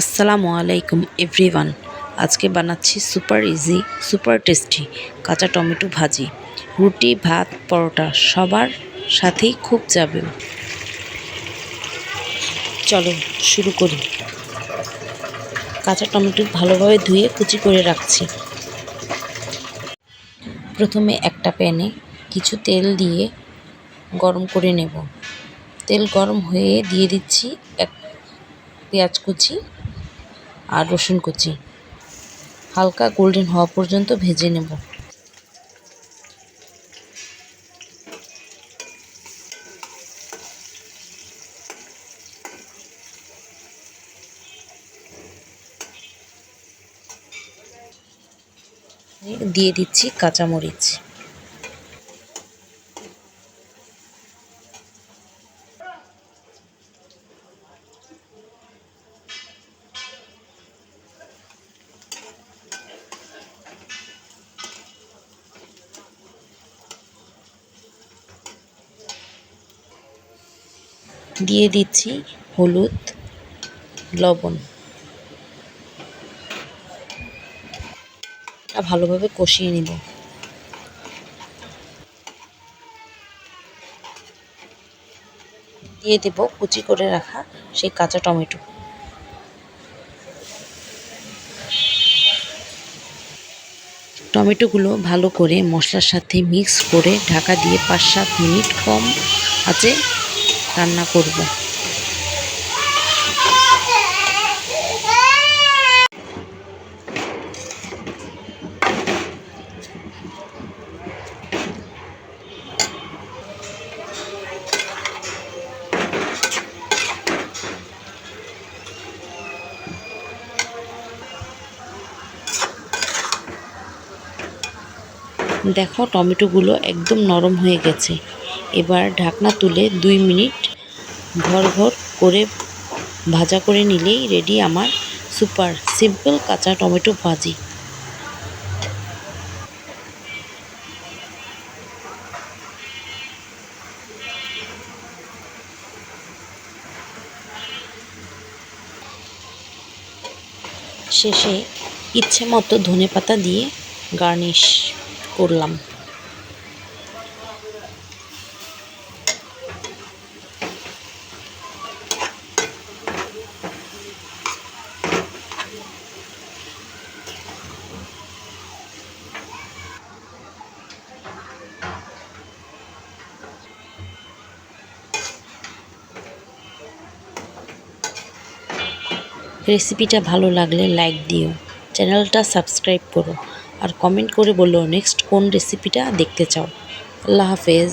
আসসালামু আলাইকুম, এভরিওয়ান। আজকে বানাচ্ছি সুপার ইজি, সুপার টেস্টি কাঁচা টমেটো ভাজি। রুটি, ভাত, পরোটা সবার সাথেই খুব যাবে। চলো শুরু করি। কাঁচা টমেটো ভালোভাবে ধুয়ে কুচি করে রাখছি। প্রথমে একটা প্যানে কিছু তেল দিয়ে গরম করে নেব। তেল গরম হয়ে দিয়ে দিচ্ছি এক পেঁয়াজ কুচি আর রসুন কুচি। হালকা গোল্ডেন হওয়া পর্যন্ত ভেজে নেব। দিয়ে দিচ্ছি কাঁচামরিচ। দিয়ে দিচ্ছি হলুদ, লবণ। ভালোভাবে কষিয়ে নেব। দিয়ে দেব কুচি করে রাখা সেই কাঁচা টমেটো। টমেটোগুলো ভালো করে মশলার সাথে মিক্স করে ঢাকা দিয়ে পাঁচ সাত মিনিট কম আছে। রান্না করব। দেখো টমেটোগুলো একদম নরম হয়ে গেছে। এবার ঢাকনা তুলে দুই মিনিট ঘর ঘর করে ভাজা করে নিলেই রেডি আমার সুপার সিম্পল কাঁচা টমেটো ভাজি। শেষে ইচ্ছে মতো ধনে পাতা দিয়ে গার্নিশ করলাম। রেসিপিটা ভালো লাগলে লাইক দিও। চ্যানেলটা সাবস্ক্রাইব করো। আর কমেন্ট করে বলো নেক্সট কোন রেসিপিটা দেখতে চাও। আল্লাহ হাফেজ।